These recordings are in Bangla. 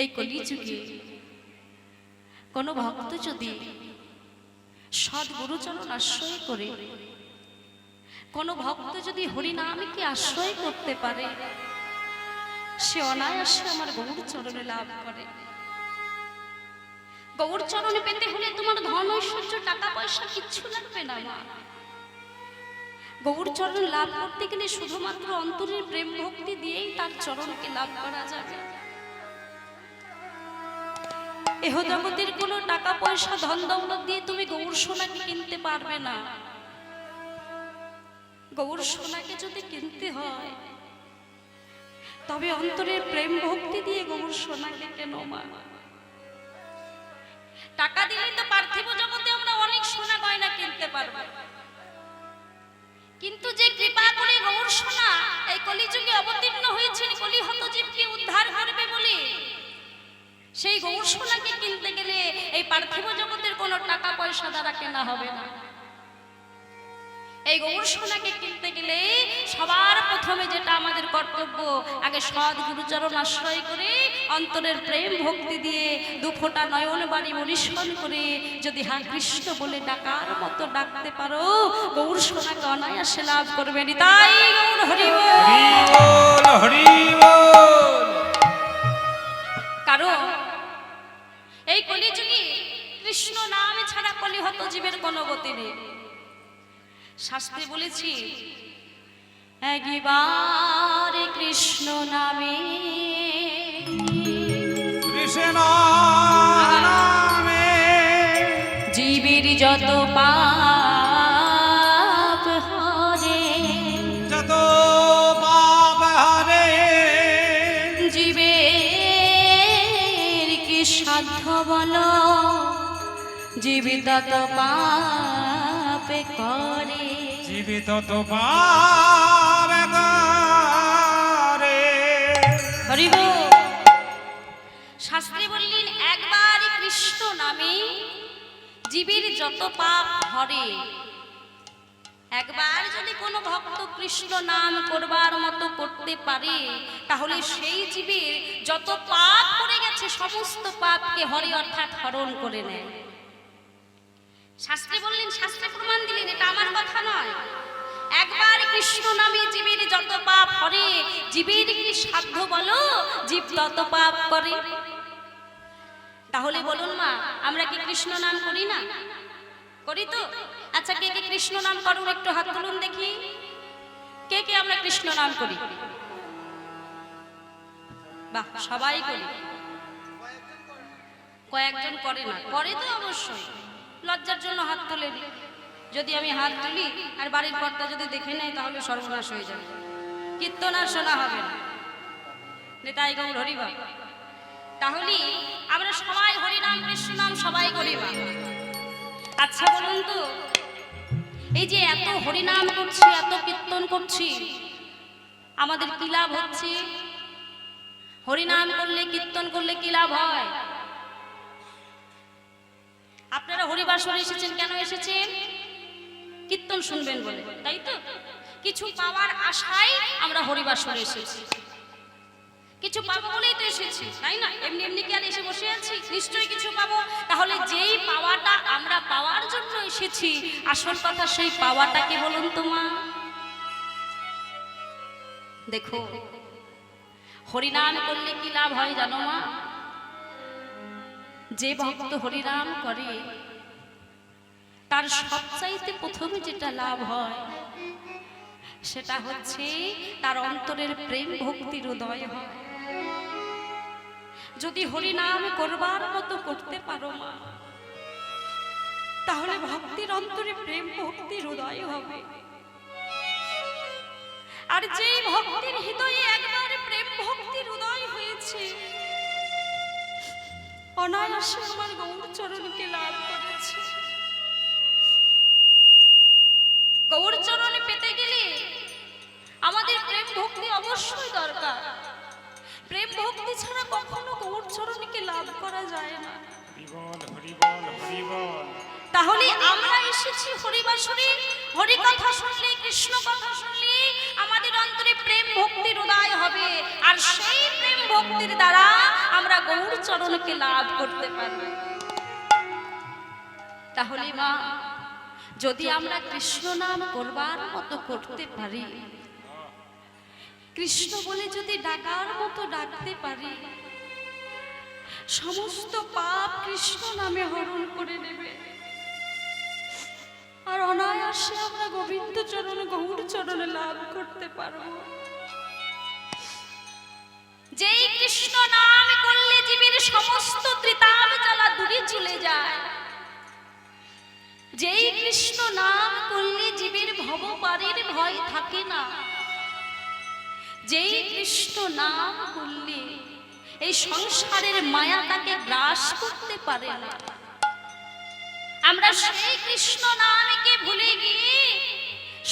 এই কলিযুগে কোনো ভক্ত যদি সৎ গুরুচরণ আশ্রয় করে, কোনো ভক্ত যদি হরিনামকে আশ্রয় করতে পারে, সে অনায়াসে আমার গৌর চরণে লাভ করে। গৌর চরণে পেতে হলে তোমার ধন ঐশ্বর্য, টাকা পয়সা কিচ্ছু লাগবে না, মা। গৌর চরণ লাভ করতে গেলে শুধুমাত্র অন্তরের প্রেম ভক্তি দিয়েই তার চরণকে লাভ করা যাবে। এহ জগতের কোনো টাকা পয়সা ধন দৌলত দিয়ে তুমি গৌর সোনাকে কিনতে পারবে না। গৌর সোনাকে যদি কিনতে হয়, তবে অন্তরের প্রেম ভক্তি দিয়ে গৌর সোনাকে কেন মা? টাকা দিলে তো পার্থিব জগতে আমরা অনেক সোনা গয়না কিনতে পারব। কিন্তু যে কৃপা করে গৌর সোনা এই কলিযুগে অবতীর্ণ হয়েছেন, কলিহত জীবকে উদ্ধার করবে সেই গৌরসোনাকে কিনতে গেলে এই পার্থিব জগতের কোনো টাকা পয়সা দ্বারা কেনা হবে না। এই গৌর সোনাকে কিনতে গেলে সবার প্রথমে যেটা আমাদের কর্তব্য আগে সৎ গুরুচরণ আশ্রয় করে অন্তরের প্রেম ভক্তি দিয়ে দু ফোঁটা নয়ন বাড়ি মরিষ্কন করে যদি হা কৃষ্ণ বলে ডাকার মতো ডাকতে পারো গৌর সোনাকে অনায়াসে লাভ করবে তাই গৌর হরিবল কারণ কলিযুগে কৃষ্ণ নাম ছাড়া কলিহত জীবের কোনো গতি নেই। শাস্তি বলেছি একবার কৃষ্ণ নামে জীবী তত পাপ করে জীবিত তো পাপ করে হরিব শাস্ত্রী বললেন একবার কৃষ্ণ নামে জীবের যত পাপ হরে একবার যদি কোনো ভক্ত কৃষ্ণ নাম করবার মতো করতে পারে তাহলে সেই জীবের যত পাপ করে গেছে সমস্ত পাপকে হরে অর্থাৎ হরণ করে নেয়। শাস্ত্রী বললেন, শাস্ত্রে প্রমাণ দিলেন, এটা আমার কথা নয়। একবার কৃষ্ণ নামে জীবের যত পাপ হরে জীবের কি সাধ্য বলো? জীব তত পাপ করে। তাহলে বলুন মা, আমরা কি কৃষ্ণ নাম করি না? করি তো। আচ্ছা কে কে কৃষ্ণ নাম করুন, একটু হাত তুলুন দেখি। কে কে আমরা কৃষ্ণ নাম করি? বাহ, সবাই করি। কয়েকজন করে না? করে তো অবশ্যই। লজ্জার জন্য হাত তোলে যদি আমি হাত তুলি আর বাড়ির কর্তা যদি দেখে নেয় তাহলে সর্বনাশ হয়ে যাবে। কীর্তন আর শোনা হবে নেতাই গৌর হরিবা তাহলে আমরা সবাই হরিনাম কৃষ্ণ নাম সবাই করি বা আচ্ছা বলুন তো, এই যে এত হরিনাম করছি, এত কীর্তন করছি, আমাদের কি লাভ হচ্ছে? হরিনাম করলে, কীর্তন করলে কি লাভ হয়? আপনারা হরিবাসরে এসেছেন, কেন এসেছেন? কীর্তন শুনবেন বলে, তাই তো? কিছু পাওয়ার আশায় আমরা হরিবাসরে এসেছি। কিছু পাবো বলেই তো এসেছি, তাই না? এমনি এমনি কি আর এসে বসে আছি? নিশ্চয়ই কিছু পাবো। তাহলে যেই পাওয়াটা আমরা পাওয়ার জন্য এসেছি, আসল কথা সেই পাওয়াটাকে বলুন তোমা দেখো, হরিনাম করলে কি লাভ হয় জানো মা? যে ভক্ত হরিনাম করে, তার সবচাইতে প্রথমে যেটা লাভ হয়, সেটা হচ্ছে তার অন্তরের প্রেম ভক্তির উদয় হয়। যদি হরিনাম করবার মতো করতে পারো মা, তাহলে ভক্তির অন্তরে প্রেম ভক্তির উদয় হবে। আর যেই ভক্তির হৃদয়ে একবার প্রেম ভক্তির উদয় হয়েছে অনায়াসে আমার গৌর লাভ করেছি। গৌর পেতে গেলে আমাদের প্রেম ভক্তি অবশ্যই দরকার। প্রেম ভক্তি ছাড়া কখনো গৌর চরণকে লাভ করা যায় না। হরিবল হরিবল হরিবল। তাহলে আমরা এসেছি হরিবাসরে। হরি কথা শুনলে কৃষ্ণ কথা শুনলে আমাদের অন্তরে প্রেম ভক্তির উদয় হবে। আর সেই প্রেম ভক্তির দ্বারা আমরা গৌর চরণকে লাভ করতে পারবে। তাহলে মা, যদি আমরা কৃষ্ণ নাম করবার মতো করতে পারি, কৃষ্ণ বলে যদি ডাকার মতো ডাকতে পারি, সমস্ত পাপ কৃষ্ণ নামে হরণ করে নেবে। আর অনায়াসে আমরা গোবিন্দ চরণ গৌর চরণে লাভ করতে পারব। যেই কৃষ্ণ নাম করলে জীবের সমস্ত ত্রিতাপ জ্বালা দূরে চলে যায়, যেই কৃষ্ণ নাম করলে জীবের ভবপারের ভয় থাকে না, যেই কৃষ্ণ নাম করলে এই সংসারের মায়া তাকে গ্রাস করতে পারে না। আমরা সেই কৃষ্ণ নামকে ভুলে গিয়ে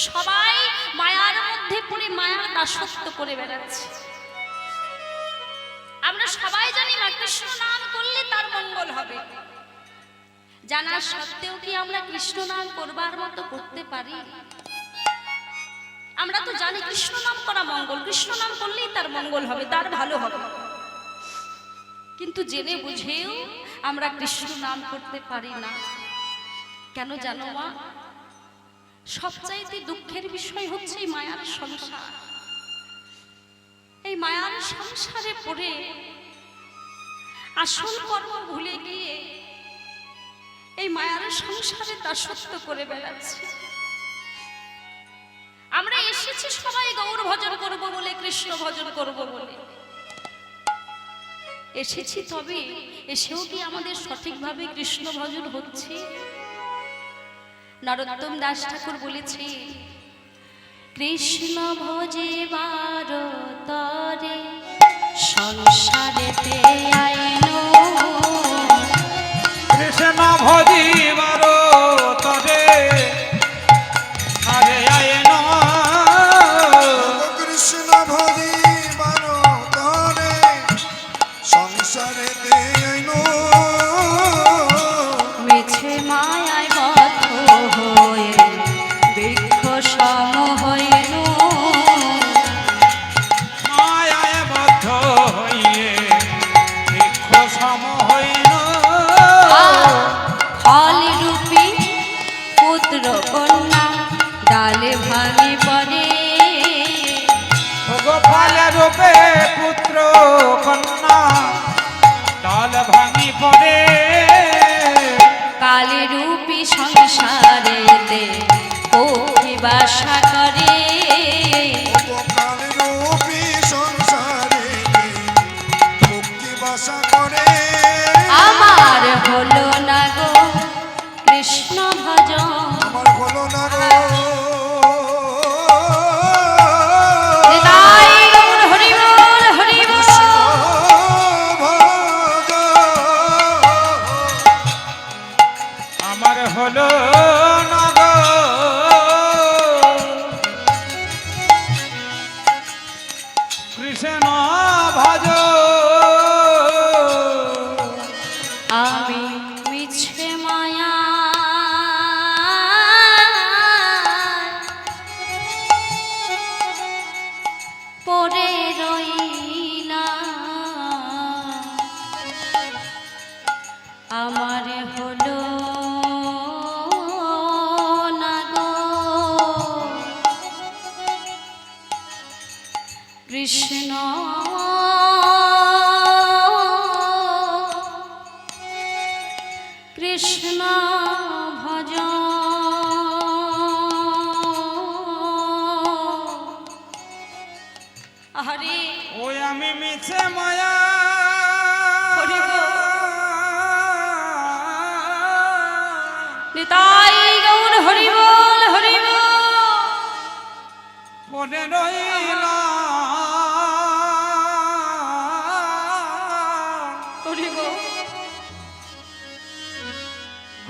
সবাই মায়ার মধ্যে পড়ে মায়ার দাসত্ব করে বেড়াচ্ছে। আমরা সবাই জানি না কৃষ্ণ নাম করলে তার মঙ্গল হবে। জানা সত্ত্বেও কি আমরা কৃষ্ণ নাম করবার মতো করতে পারি? আমরা তো জানি কৃষ্ণ নাম করা মঙ্গল, কৃষ্ণ নাম করলেই তার মঙ্গল হবে, তার ভালো হবে। কিন্তু জেনে বুঝেও আমরা কৃষ্ণ নাম করতে পারি না। কেন জানো মা? সবচাইতে দুঃখের বিষয় হচ্ছে এই মায়ার সংসার। এই মায়ার সংসারে পড়ে আসল কর্ম ভুলে গিয়ে এই মায়ার সংসারে দাসত্ব করে বেড়াচ্ছে। আমরা এসেছি সবাই গৌর ভজন করব বলে কৃষ্ণ ভজন করব বলে। এসেছি তবে এসেও কি আমাদের সঠিকভাবে কৃষ্ণ ভজন হচ্ছে? নরোত্তম দাস ঠাকুর বলেছে কৃষ্ণ ভোজে তরে সংসারেতে আইনো কৃষ্ণ ভজিবার কন্যা ডাল ভাঙি পড়ে। কালে রূপী সংসারেতে পক্ষী বাসা করে।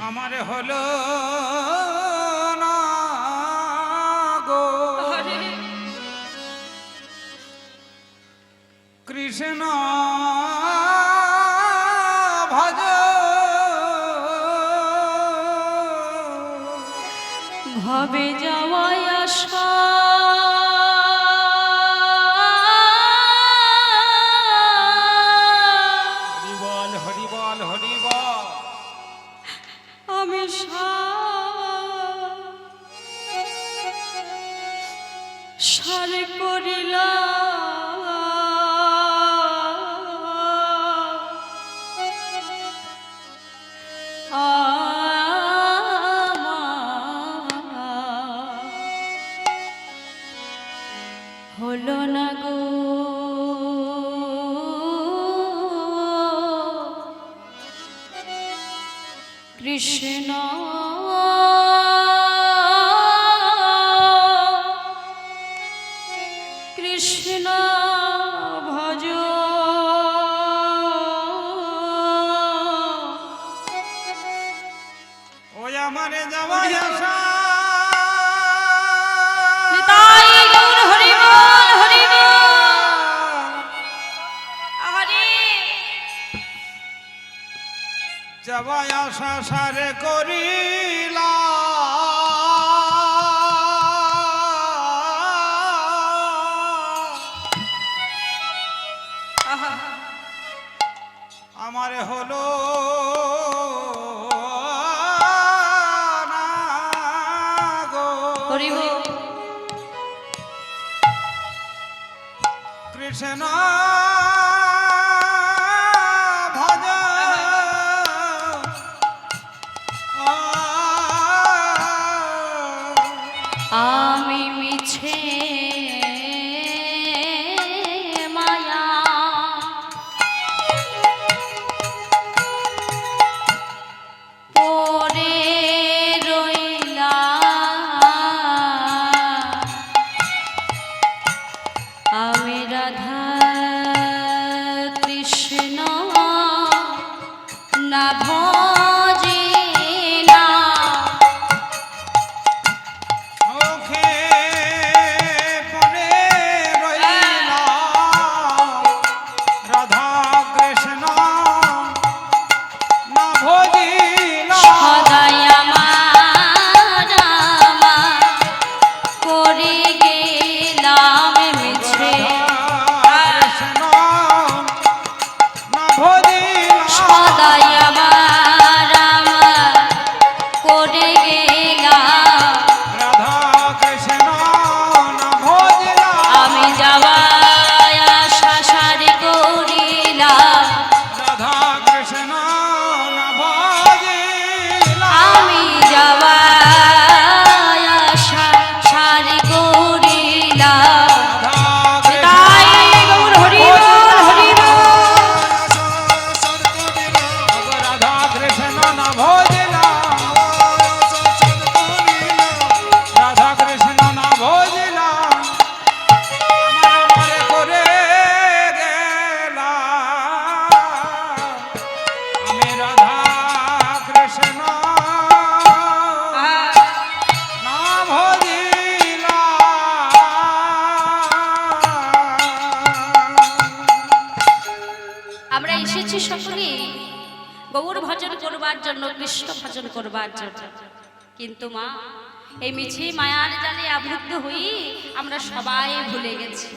আমার হলো কৃষ্ণ ভজ। ভবে যাওয়ায় আশা। হলো না গো। কৃষ্ণ সংসারে করি আছে আমরা এসেছি সকলেই গৌর ভজন করবার জন্য, কৃষ্ণ ভজন করবার জন্য। কিন্তু মা, এই মিছি মায়ার জালে আবৃত্ত হই আমরা সবাই ভুলে গেছি।